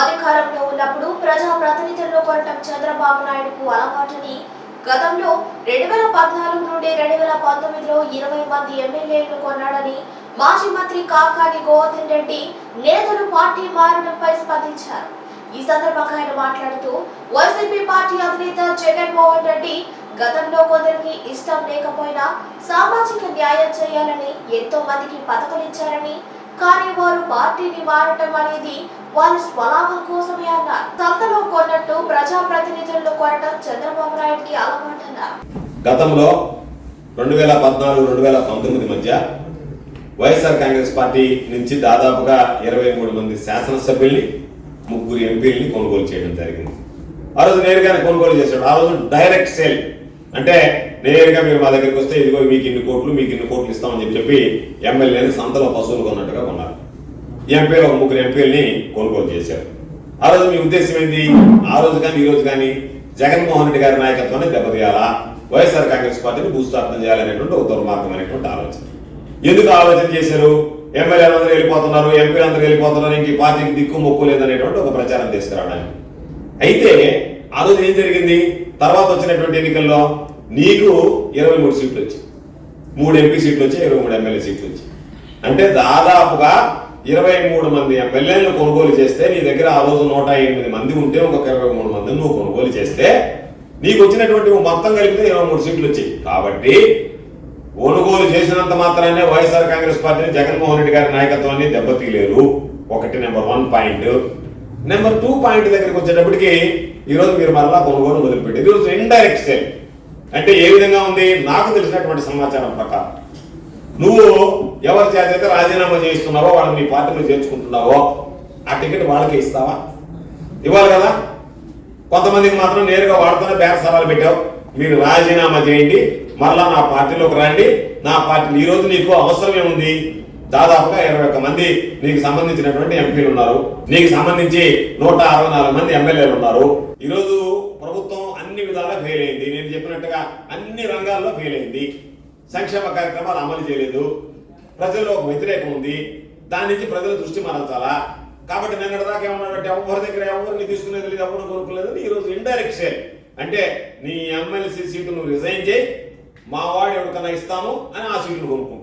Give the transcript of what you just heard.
అధికారంలో ఉన్నప్పుడు ప్రజా ప్రతినిధుల్లో కొనటం చంద్రబాబు నాయుడుకు అలవాటని. గతంలో రెండు వేల పద్నాలుగు నుండి రెండు వేల పంతొమ్మిదిలో ఇరవై మంది ఎమ్మెల్యేలను కొన్నాడని మాజీ మంత్రి కాకాని గోవర్ధన్ రెడ్డి నేతలు పార్టీ మారడంపై స్పందించారు. ఈ సందర్భంగా ఆయన మాట్లాడుతూ వైసీపీ పార్టీ అధినేత జగన్మోహన్ రెడ్డి గతంలో కొందరికి ఇష్టం లేకపోయినా సామాజిక న్యాయం చేయాలని ఎంతో మందికి పథకాలు ఇచ్చారని కానీ వారు పార్టీని మారటం అనేది వారి స్వలాభం కోసమే అన్నారు. సంతలో కొన్నట్టు ప్రజా ప్రతినిధులను కొనటం చంద్రబాబు నాయుడుకి అలవాటన్నారు. గతంలో రెండు వేల పద్నాలుగు రెండు వేల పంతొమ్మిది మధ్య వైఎస్ఆర్ కాంగ్రెస్ పార్టీ నుంచి దాదాపుగా ఇరవై మూడు మంది శాసనసభ్యుల్ని ముగ్గురు ఎంపీల్ని కొనుగోలు చేయడం జరిగింది. ఆ రోజు నేరుగానే కొనుగోలు చేశాడు. ఆ రోజు డైరెక్ట్ సేల్ అంటే నేరుగా మీరు మా దగ్గరికి వస్తే ఇదిగో మీకు ఇన్ని కోట్లు మీకు ఇన్ని కోట్లు ఇస్తామని చెప్పి చెప్పి ఎమ్మెల్యేని సంతలో పశువులు కొన్నట్టుగా కొన్నారు. ఎంపీలు ఒక ముగ్గురు ఎంపీలని కొనుగోలు చేశారు. ఆ రోజు మీ ఉద్దేశం ఏంటి ఆ రోజు కానీ ఈ రోజు కానీ జగన్మోహన్ రెడ్డి గారి నాయకత్వాన్ని దెబ్బతీయాలా? వైఎస్ఆర్ కాంగ్రెస్ పార్టీని భూస్థాపన చేయాలనేటువంటి ఒక దుర్మార్గమైనటువంటి ఆలోచన. ఎందుకు ఆలోచన చేశారు? ఎమ్మెల్యేలు అందరూ వెళ్ళిపోతున్నారు ఎంపీలు అందరూ వెళ్ళిపోతున్నారు ఇంక ఈ పార్టీకి దిక్కు మొక్కు లేదనేటువంటి ఒక ప్రచారం తీసుకురావడానికి. అయితే ఆ రోజు ఏం జరిగింది? తర్వాత వచ్చినటువంటి ఎన్నికల్లో నీకు ఇరవై మూడు సీట్లు వచ్చాయి. మూడు ఎంపీ సీట్లు వచ్చాయి ఇరవై మూడు ఎమ్మెల్యే సీట్లు వచ్చాయి. అంటే దాదాపుగా ఇరవై మూడు మంది ఎమ్మెల్యేలను కొనుగోలు చేస్తే నీ దగ్గర ఆ రోజు నూట ఎనిమిది మంది ఉంటే ఇంకొక ఇరవై మూడు మందిని నువ్వు కొనుగోలు చేస్తే నీకు వచ్చినటువంటి మొత్తం కలిపితే ఇరవై మూడు సీట్లు వచ్చాయి. కాబట్టి కొనుగోలు చేసినంత మాత్రానే వైఎస్ఆర్ కాంగ్రెస్ పార్టీని జగన్మోహన్ రెడ్డి గారి నాయకత్వాన్ని దెబ్బతీయలేరు. ఒకటి number one point number two point దగ్గరికి వచ్చేటప్పటికి ఈరోజు మీరు మరలా కొనుగోలు మొదలుపెట్టి. ఈరోజు ఇండైరెక్ట్ సేల్ అంటే ఏ విధంగా ఉంది? నాకు తెలిసినటువంటి సమాచారం ప్రకారం. నువ్వు ఎవరి చేత రాజీనామా చేస్తున్నావో వాళ్ళని మీ పార్టీలో చేర్చుకుంటున్నావో ఆ టికెట్ వాళ్ళకే ఇస్తావా? ఇవ్వాలి కదా. కొంతమందికి మాత్రం నేరుగా వాడుతున్న వాడుతూనే సవాలు పెట్టావు. మీరు రాజీనామా చేయండి. మరలా నా పార్టీలోకి రండి. నా పార్టీ ఈరోజు నీకు అవసరం ఏముంది దాదాపుగా ఇరవై ఒక్క మంది నీకు సంబంధించినటువంటి ఎంపీలు ఉన్నారు. నీకు సంబంధించి నూట అరవై నాలుగు మంది ఎమ్మెల్యేలు ఉన్నారు. ఈరోజు ప్రభుత్వం అన్ని విధాలా ఫెయిల్ అయింది. నేను చెప్పినట్టుగా అన్ని రంగాల్లో ఫెయిల్ అయింది. సంక్షేమ కార్యక్రమాలు అమలు చేయలేదు. ప్రజల్లో ఒక వ్యతిరేకం ఉంది. దాని నుంచి ప్రజల దృష్టి మరల్చాలా కాబట్టి నిన్నటి దాకా ఏమన్నాడంటే ఎవరి దగ్గర ఎవరిని తీసుకునేది లేదు ఎవరు కొనుక్కోలేదు ఈరోజు ఇండైరెక్ట్ సేల్ అంటే నీ ఎమ్మెల్సీ సీటు నువ్వు రిజైన్ చేయి. మా వాడు ఎవరికన్నా ఇస్తాము అని ఆ సీట్లు కొనుక్కుంటాం.